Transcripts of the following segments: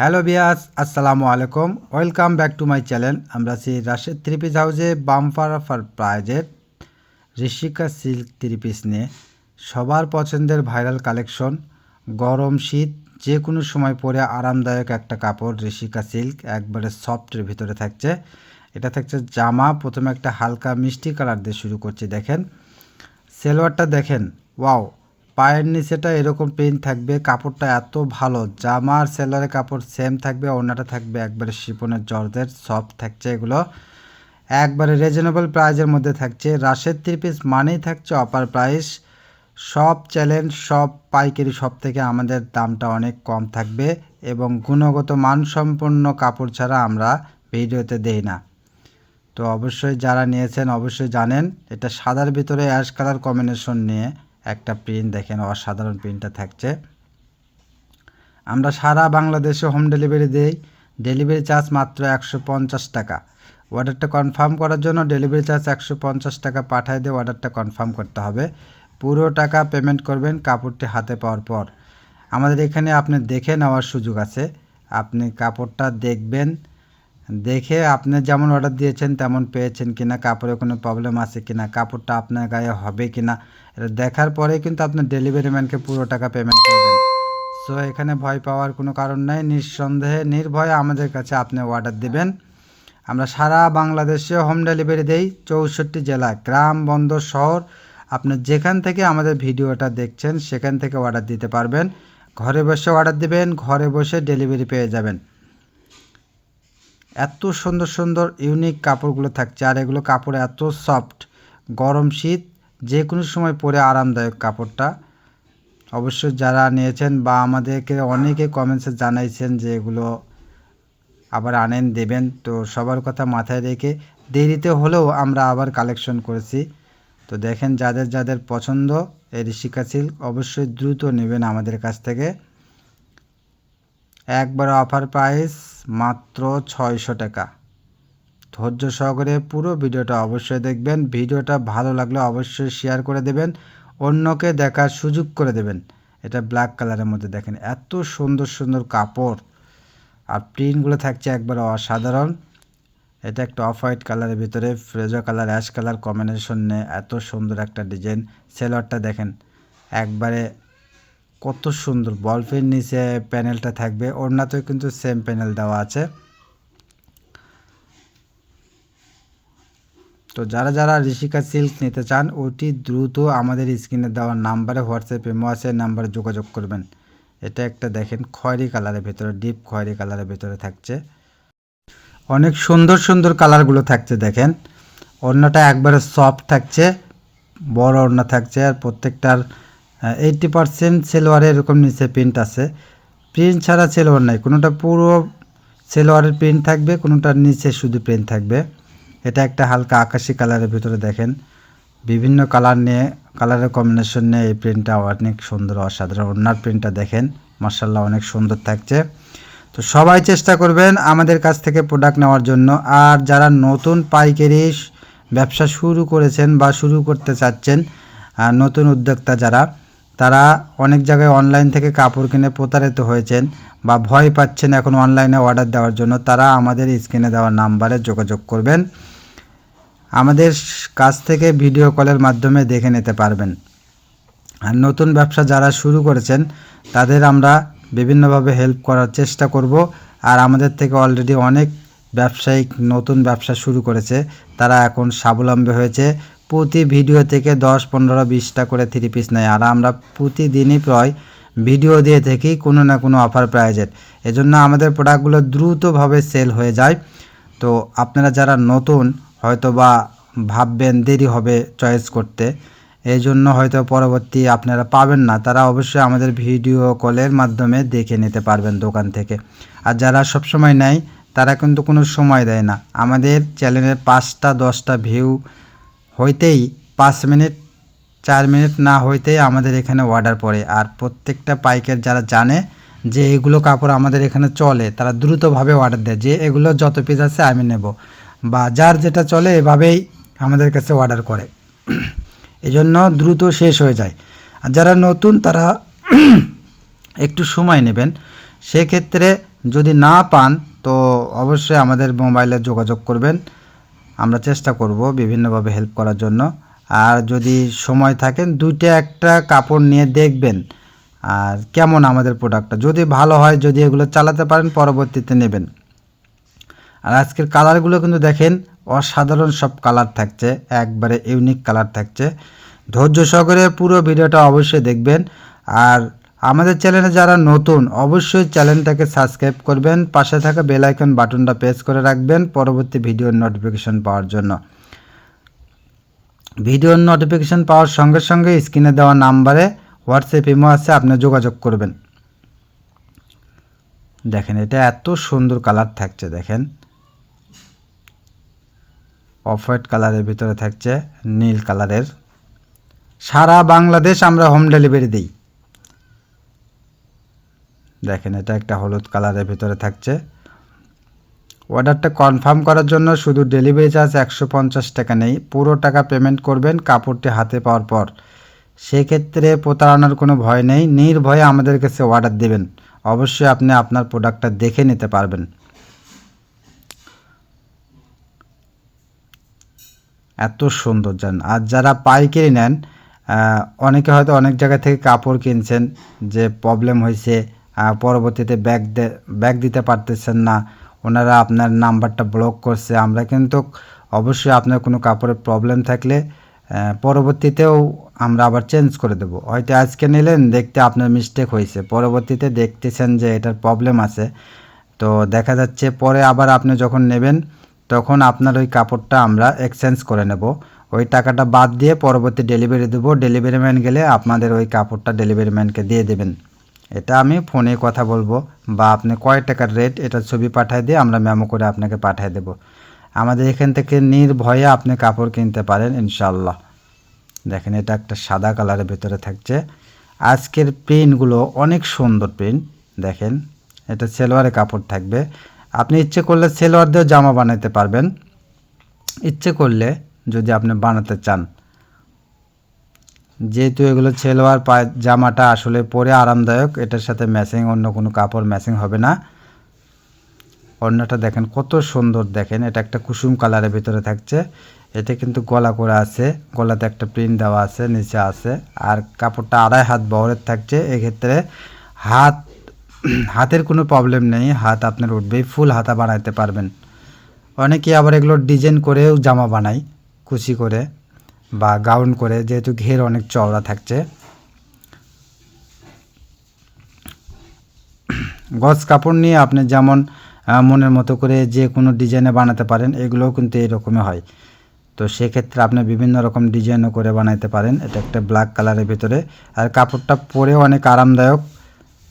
Hello বিয়াস আসসালামু আলাইকুম welcome back to my channel আমরা আছি রাশেদ থ্রি পিস হাউসে বাম্পার ফার প্রাইজের ঋষিকা সিল্ক থ্রি পিস নিয়ে। সবার পছন্দের ভাইরাল কালেকশন গরম শীত যে কোনো সময় পরে আরামদায়ক একটা কাপড়, ঋষিকা সিল্ক একবারে সফটের ভিতরে থাকছে। এটা থাকছে জামা, প্রথমে একটা হালকা মিষ্টি কালার দিয়ে শুরু করছি, দেখেন। সেলোয়ারটা দেখেন ওয়াও পায়ের নিচেটা এরকম প্রিন্ট থাকবে, কাপড়টা এত ভালো জামা সেলারের কাপড় সেম থাকবে ওনাটা থাকবে একবারে শিপনের জর্জের সফট থাকছে এগুলো, একবারে রিজনেবল প্রাইজের মধ্যে থাকছে রাশের থ্রি পিস মানেই থাকছে অপার প্রাইস সব চ্যালেঞ্জ সব পাইকারি সব থেকে আমাদের দামটা অনেক কম থাকবে এবং গুণগত মানসম্পন্ন কাপড় ছাড়া আমরা ভিডিওতে দেই না। তো অবশ্যই যারা নিয়েছেন অবশ্যই জানেন, এটা সাদার ভিতরে অ্যাশ কালার কম্বিনেশন নিয়ে একটা প্রিন্ট দেখেন, অসাধারণ প্রিন্টটা থাকছে। আমরা সারা বাংলাদেশে হোম ডেলিভারি দেই। ডেলিভারি চার্জ মাত্র একশো পঞ্চাশ টাকা। অর্ডারটা কনফার্ম করার জন্য ডেলিভারি চার্জ একশো পঞ্চাশ টাকা পাঠিয়ে দিয়ে অর্ডারটা কনফার্ম করতে হবে। পুরো টাকা পেমেন্ট করবেন কাপড়টি হাতে পাওয়ার পর। আমাদের এখানে আপনি দেখে নেওয়ার সুযোগ আছে। আপনি কাপড়টা দেখবেন দেখে আপনি যেমন অর্ডার দিয়েছেন, তেমন পেয়েছেন কিনা, কাপড়ে কোনো প্রবলেম আছে কিনা, কাপড়টা আপনার গায়ে হবে কিনা, এটা দেখার পরে কিন্তু আপনার ডেলিভারি ম্যানকে পুরো টাকা পেমেন্ট করবেন। সো এখানে ভয় পাওয়ার কোনো কারণ নাই, নিঃসন্দেহে, নির্ভয়ে আমাদের কাছে আপনি অর্ডার দিবেন। আমরা সারা বাংলাদেশে হোম ডেলিভারি দেই, চৌষট্টি জেলা, গ্রাম, বন্দর, শহর। আপনি যেখান থেকে আমাদের ভিডিওটা দেখছেন, সেখান থেকে অর্ডার দিতে পারবেন। ঘরে বসে অর্ডার দিবেন, ঘরে বসে ডেলিভারি পেয়ে যাবেন। এত সুন্দর সুন্দর ইউনিক কাপড়গুলো থাকছে, আর এগুলো কাপড় এত সফট গরম শীত যে কোনো সময় পরে আরামদায়ক কাপড়টা। অবশ্যই যারা নিয়েছেন বা আমাদেরকে অনেকে কমেন্টসে জানাইছেন যে এগুলো আবার আনেন, দেবেন, তো সবার কথা মাথায় রেখে দেরিতে হলেও আমরা আবার কালেকশন করেছি। তো দেখেন যাদের যাদের পছন্দ, এই ঋষিকা সিল্ক অবশ্যই দ্রুত নেবেন আমাদের কাছ থেকে। একবার অফার প্রাইস মাত্র ছয়শো টাকা। ধৈর্য সহকারে পুরো ভিডিওটা অবশ্যই দেখবেন। ভিডিওটা ভালো লাগলে অবশ্যই শেয়ার করে দেবেন। অন্যকে দেখার সুযোগ করে দেবেন। এটা ব্ল্যাক কালারের মধ্যে দেখেন, এত সুন্দর সুন্দর কাপড়। আর প্রিন্টগুলো থাকছে একবার অসাধারণ। এটা একটা অফ হোয়াইট কালারের ভিতরে ফ্রেজো কালার অ্যাশ কালার কম্বিনেশন নিয়ে এত সুন্দর একটা ডিজাইন সেলরটা দেখেন, একবারে কত সুন্দর বলফের নিচে প্যানেলটা থাকবে। ওড়নাতেও কিন্তু সেম প্যানেল দেওয়া আছে। তো যারা যারা ঋষিকা সিল্ক নিতে চান ওটি দ্রুত আমাদের স্ক্রিনে দেওয়া নাম্বারে হোয়াটসঅ্যাপে মোয়াসের নাম্বারে যোগাযোগ করবেন। এটা একটা দেখেন, খয়েরি কালারের ভেতরে ডিপ খয়েরি কালারের ভেতরে থাকছে। অনেক সুন্দর সুন্দর কালারগুলো থাকছে দেখেন। ওড়নাটা একবারে সফট থাকছে, বড় ওড়না থাকছে, আর প্রত্যেকটার এইটটি পারসেন্ট সেলোয়ারে এরকম নিচে প্রিন্ট আছে। প্রিন্ট ছাড়া সেলোয়ার নাই, কোনোটা পুরো সেলোয়ারের প্রিন্ট থাকবে, কোনোটার নিচে শুধু প্রিন্ট থাকবে। এটা একটা হালকা আকাশি কালারের ভিতরে দেখেন। বিভিন্ন কালার নিয়ে কালারের কম্বিনেশন নিয়ে এই প্রিন্টটা অনেক সুন্দর, অসাধারণ। ওনার প্রিন্টটা দেখেন মার্শাল্লাহ অনেক সুন্দর থাকছে। তো সবাই চেষ্টা করবেন আমাদের কাছ থেকে প্রোডাক্ট নেওয়ার জন্য। আর যারা নতুন পাইকারি ব্যবসা শুরু করেছেন বা শুরু করতে চাচ্ছেন নতুন উদ্যোক্তা যারা তারা অনেক জায়গায় অনলাইন থেকে কাপড় কিনে প্রতারিত হয়েছেন বা ভয় পাচ্ছেন এখন অনলাইনে অর্ডার দেওয়ার জন্য। তারা আমাদের স্ক্রিনে দেওয়ার নাম্বারে যোগাযোগ করবেন। আমাদের কাছ থেকে ভিডিও কলের মাধ্যমে দেখে নিতে পারবেন। আর নতুন ব্যবসা যারা শুরু করেছেন, তাদের আমরা বিভিন্নভাবে হেল্প করার চেষ্টা করব। আর আমাদের থেকে অলরেডি অনেক ব্যবসায়িক নতুন ব্যবসা শুরু করেছে। তারা এখন স্বাবলম্বী হয়েছে। প্রতি ভিডিও থেকে দশ, পনেরো বিশটা করে থ্রি পিস নেয়। আর আমরা প্রতিদিনই প্রায় ভিডিও দিয়ে থেকেই কোনো না কোনো অফার প্রাইজের এজন্য আমাদের প্রোডাক্টগুলো দ্রুতভাবে সেল হয়ে যায়। তো আপনারা যারা নতুন হয়তো বা ভাববেন দেরি হবে চয়েস করতে। এই জন্য হয়তো পরবর্তী আপনারা পাবেন না। তারা অবশ্যই আমাদের ভিডিও কলের মাধ্যমে দেখে নিতে পারবেন দোকান থেকে। আর যারা সবসময় নেয়, তারা কিন্তু কোনো সময় দেয় না। আমাদের চ্যানেলের পাঁচটা, দশটা ভিউ হইতেই পাঁচ মিনিট, চার মিনিট না হইতেই আমাদের এখানে অর্ডার পড়ে। আর প্রত্যেকটা পাইকার যারা জানে যে এগুলো কাপড় আমাদের এখানে চলে, তারা দ্রুতভাবে অর্ডার দেয় যে এগুলো যত পিস আছে আমি নেব। বা যার যেটা চলে এভাবেই আমাদের কাছে অর্ডার করে। এই জন্য দ্রুত শেষ হয়ে যায়। আর যারা নতুন, তারা একটু সময় নেবেন। সেক্ষেত্রে যদি না পান, তো অবশ্যই আমাদের মোবাইলে যোগাযোগ করবেন। আমরা চেষ্টা করব বিভিন্নভাবে হেল্প করার জন্য। আর যদি সময় থাকেন দুইটা একটা কাপড় নিয়ে দেখবেন, আর কেমন আমাদের প্রোডাক্টটা যদি ভালো হয়, যদি এগুলো চালাতে পারেন, পরবর্তীতে নেবেন। আর আজকের কালারগুলো কিন্তু দেখেন, অসাধারণ সব কালার থাকছে, একবারে ইউনিক কালার থাকছে। ধৈর্য সহকারে পুরো ভিডিওটা অবশ্যই দেখবেন। আর আমাদের চ্যানেলে যারা নতুন, অবশ্যই চ্যানেলটাকে সাবস্ক্রাইব করবেন, পাশে থাকা বেল আইকন বাটনটা প্রেস করে রাখবেন পরবর্তী ভিডিওর নোটিফিকেশন পাওয়ার জন্য। ভিডিওর নোটিফিকেশন পাওয়ার সঙ্গে সঙ্গে স্ক্রিনে দেওয়া নাম্বারে হোয়াটসঅ্যাপ ইমো আছে, আপনি যোগাযোগ করবেন। দেখেন, এটা এত সুন্দর কালার থাকছে, দেখেন। অফ হোয়াইট কালারের ভিতরে থাকছে, নীল কালারের। সারা বাংলাদেশ আমরা হোম ডেলিভারি দিই। দেখেন, এটা একটা হলুদ কালারের ভিতরে থাকছে। অর্ডারটা কনফার্ম করার জন্য শুধু ডেলিভারি চার্জ একশো পঞ্চাশ টাকা নেই। পুরো টাকা পেমেন্ট করবেন কাপড়টি হাতে পাওয়ার পর। সেক্ষেত্রে প্রতারণার কোনো ভয় নেই। নির্ভয়ে আমাদের কাছে অর্ডার দেবেন। অবশ্যই আপনি আপনার প্রোডাক্টটা দেখে নিতে পারবেন। এত সুন্দর যান আর যারা পাইকারি নেন অনেকে হয়তো অনেক জায়গা থেকে কাপড় কিনছেন, যে প্রবলেম হয়েছে। পরবর্তীতে ব্যাগ ব্যাগ দিতে পারতেছেন না। ওনারা আপনার নাম্বারটা ব্লক করছে। আমরা কিন্তু অবশ্যই আপনার কোনো কাপড়ের প্রবলেম থাকলে পরবর্তীতেও আমরা আবার চেঞ্জ করে দেব। হয়তো আজকে নিলেন, দেখতে আপনার মিস্টেক হয়েছে। পরবর্তীতে দেখতেছেন যে এটার প্রবলেম আছে। তো দেখা যাচ্ছে পরে আবার আপনি যখন নেবেন, তখন আপনার ওই কাপড়টা আমরা এক্সচেঞ্জ করে নেব। ওই টাকাটা বাদ দিয়ে পরবর্তী ডেলিভারি দেবো। ডেলিভারি ম্যান গেলে আপনাদের ওই কাপড়টা ডেলিভারি ম্যানকে দিয়ে দেবেন। এটা আমি ফোনে কথা বলব বা আপনি কয় টাকার রেট এটা ছবি পাঠিয়ে দিয়ে আমরা মেমো করে আপনাকে পাঠিয়ে দেব। আমাদের এখান থেকে নির্ভয়ে আপনি কাপড় কিনতে পারেন ইনশাল্লাহ দেখেন, এটা একটা সাদা কালারের ভিতরে থাকছে। আজকের প্রিন্টগুলো অনেক সুন্দর প্রিন্ট দেখেন, এটা সেলোয়ারে কাপড় থাকবে। আপনি ইচ্ছে করলে সেলোয়ার দিয়েও জামা বানাতে পারবেন। ইচ্ছে করলে যদি আপনি বানাতে চান। যেহেতু এগুলো সেলোয়ার পায় জামাটা আসলে পরে আরামদায়ক, এটার সাথে ম্যাচিং অন্য কোনো কাপড় ম্যাচিং হবে না। অন্যটা দেখেন, কত সুন্দর দেখেন, এটা একটা কুসুম কালারের ভিতরে থাকছে। এটা কিন্তু গলা করা আছে, গলাতে একটা প্রিন্ট দেওয়া আছে, নিচে আছে। আর কাপড়টা আড়াই হাত বহরের থাকছে, এক্ষেত্রে হাত, হাতের কোনো প্রবলেম নেই, হাত আপনার উঠবেই ফুল হাতা বানাইতে পারবেন। অনেকে আবার এগুলো ডিজাইন করেও জামা বানায়, কুচি করে। বা গাউন করে যেহেতু ঘের অনেক চওড়া থাকছে। গজ কাপড় নিয়ে আপনি যেমন মনের মতো করে যে কোনো ডিজাইনে বানাতে পারেন, এগুলোও কিন্তু এরকমই হয়। তো সেক্ষেত্রে আপনি বিভিন্ন রকম ডিজাইনও করে বানাইতে পারেন। এটা একটা ব্ল্যাক কালারের ভিতরে। আর কাপড়টা পরে অনেক আরামদায়ক।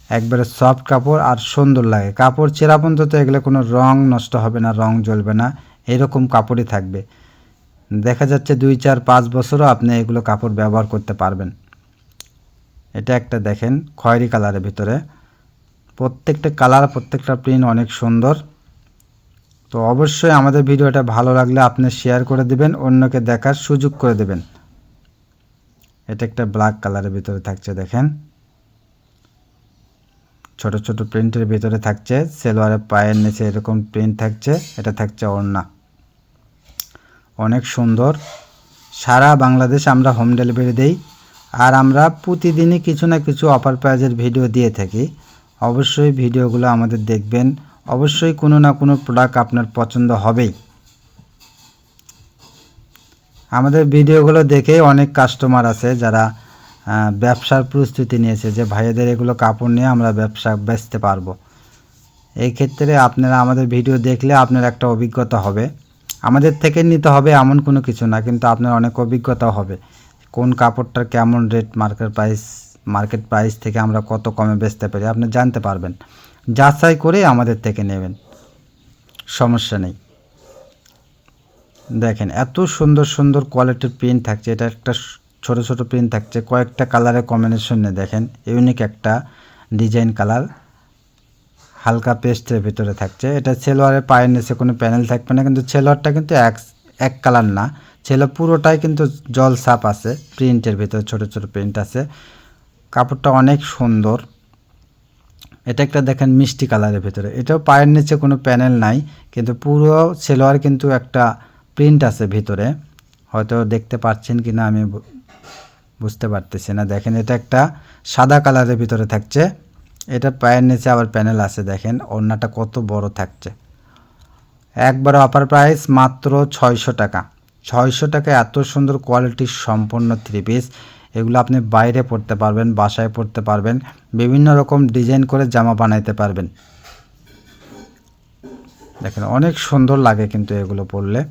একবারে সফট কাপড় আর সুন্দর লাগে। কাপড় চেরা পর্যন্ত এগুলো কোনো রং নষ্ট হবে না, রং জ্বলবে না। এরকম কাপড়ই থাকবে। দেখা যাচ্ছে দুই, চার, পাঁচ বছরও আপনি এগুলো কাপড় ব্যবহার করতে পারবেন। এটা একটা দেখেন, খয়েরি কালারের ভিতরে। প্রত্যেকটা কালার, প্রত্যেকটা প্রিন্ট অনেক সুন্দর। তো অবশ্যই আমাদের ভিডিওটা ভালো লাগলে আপনি শেয়ার করে দিবেন, অন্যকে দেখার সুযোগ করে দেবেন। এটা একটা ব্ল্যাক কালারের ভিতরে থাকছে, দেখেন। ছোট ছোট প্রিন্টের ভিতরে থাকছে, সেলোয়ারের পায়ের নিচে এরকম প্রিন্ট থাকছে, এটা থাকছে ওড়না। অনেক সুন্দর। সারা বাংলাদেশ আমরা হোম ডেলিভারি দেই। আর আমরা প্রতিদিনই কিছু না কিছু অফার প্রাইজের ভিডিও দিয়ে থাকি। অবশ্যই ভিডিওগুলো আমাদের দেখবেন। অবশ্যই কোনো না কোনো প্রোডাক্ট আপনার পছন্দ হবেই। আমাদের ভিডিওগুলো দেখে অনেক কাস্টমার আছে যারা ব্যবসার প্রস্তুতি নিয়েছে যে ভাইয়াদের এগুলো কাপড় নিয়ে আমরা ব্যবসা বেচতে পারব। এই ক্ষেত্রে আপনারা আমাদের ভিডিও দেখলে আপনার একটা অভিজ্ঞতা হবে। আমাদের থেকে নিতে হবে এমন কোনো কিছু না, কিন্তু আপনার অনেক অভিজ্ঞতা হবে। কোন কাপড়টার কেমন rate market price market price থেকে আমরা কত কমে বেচতে পারি, আপনি জানতে পারবেন। যাচাই করে আমাদের থেকে নেবেন। সমস্যা নেই। দেখেন, এত সুন্দর সুন্দর কোয়ালিটির প্রিন্ট থাকছে, এটা একটা ছোট ছোট প্রিন্ট থাকছে, কয়েকটা কালারের কম্বিনেশনে দেখেন ইউনিক একটা ডিজাইন কালার হালকা পেস্টের ভিতরে থাকছে। এটা সেলোয়ারের পায়ের নিচে কোনো প্যানেল থাকবে না, কিন্তু সেলোয়ারটা কিন্তু এক এক কালার না। ছেলো পুরোটাই কিন্তু জল সাপ আছে, প্রিন্টের ভিতরে ছোট ছোট প্রিন্ট আছে। কাপড়টা অনেক সুন্দর। এটা একটা দেখেন মিষ্টি কালারের ভিতরে। এটাও পায়ের নিচে কোনো প্যানেল নাই, কিন্তু পুরো সেলোয়ার কিন্তু একটা প্রিন্ট আছে ভিতরে। হয়তো দেখতে পাচ্ছেন কি না আমি বুঝতে পারতেছি না। দেখেন এটা একটা সাদা কালারের ভিতরে থাকছে। এটা পায়ের নিচে আবার প্যানেল আছে দেখেন, ওড়নাটা কত বড় থাকছে। একবার অফার প্রাইস মাত্র ছয়শো টাকা। ছয়শো টাকা এত সুন্দর কোয়ালিটির সম্পন্ন থ্রি পিস এগুলো আপনি বাইরে পড়তে পারবেন, বাসায় পড়তে পারবেন, বিভিন্ন রকম ডিজাইন করে জামা বানাইতে পারবেন। দেখেন, অনেক সুন্দর লাগে কিন্তু এগুলো পরলে।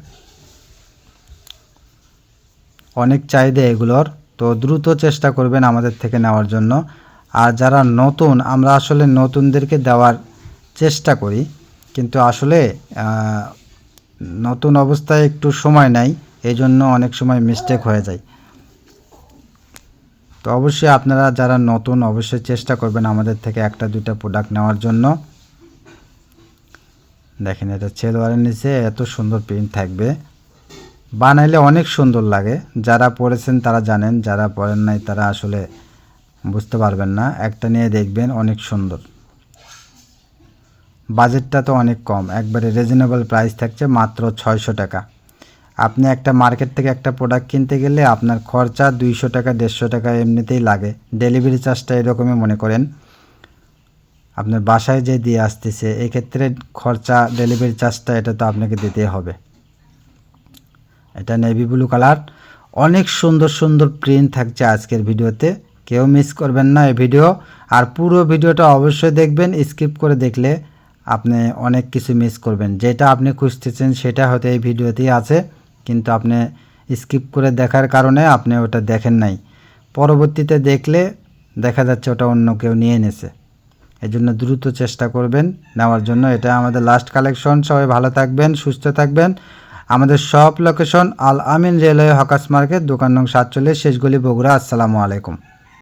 অনেক চাহিদা এগুলোর, তো দ্রুত চেষ্টা করবেন আমাদের থেকে নেওয়ার জন্য। আর যারা নতুন, আমরা আসলে নতুনদেরকে দেওয়ার চেষ্টা করি। কিন্তু আসলে নতুন অবস্থায় একটু সময় নেয় এই জন্য অনেক সময় মিস্টেক হয়ে যায়। তো অবশ্যই আপনারা যারা নতুন, অবশ্যই চেষ্টা করবেন আমাদের থেকে একটা, দুইটা প্রোডাক্ট নেওয়ার জন্য। দেখেন, এটা ছেলোয়ারের নিচে এত সুন্দর প্রিন্ট থাকবে। বানাইলে অনেক সুন্দর লাগে। যারা পড়েছেন তারা জানেন, যারা পড়েন নাই তারা আসলে বুঝতে পারবেন না। একটা নিয়ে দেখবেন অনেক সুন্দর। বাজেটটা তো অনেক কম। একবারে রিজনেবল প্রাইস থাকছে মাত্র ছয়শো টাকা। আপনি একটা মার্কেট থেকে একটা প্রোডাক্ট কিনতে গেলে আপনার খরচা দুইশো টাকা, দেড়শো টাকা এমনিতেই লাগে। ডেলিভারি চার্জটা এরকমই মনে করেন। আপনার বাসায় যে দিয়ে আসতেছে, এক্ষেত্রে খরচা ডেলিভারি চার্জটা এটা তো আপনাকে দিতেই হবে। এটা নেভি ব্লু কালার অনেক সুন্দর সুন্দর প্রিন্ট থাকছে আজকের ভিডিওতে কেউ মিস করবেন না এই ভিডিও আর পুরো ভিডিওটা অবশ্যই দেখবেন স্কিপ করে দেখলে আপনি অনেক কিছু মিস করবেন। যেটা আপনি খুঁজতেছেন, সেটা হয়তো এই ভিডিওতেই আছে, কিন্তু আপনি স্কিপ করে দেখার কারণে আপনি ওটা দেখেন নাই। পরবর্তীতে দেখলে দেখা যাচ্ছে ওটা অন্য কেউ নিয়ে নেছে এই জন্য দ্রুত চেষ্টা করবেন নেওয়ার জন্য। এটা আমাদের লাস্ট কালেকশন সবাই ভালো থাকবেন, সুস্থ থাকবেন। আমাদের সব location Al Amin railway hawkers market, দোকান নং সাতচল্লিশ, শেষগুলি বগুড়া। আসসালামু আলাইকুম।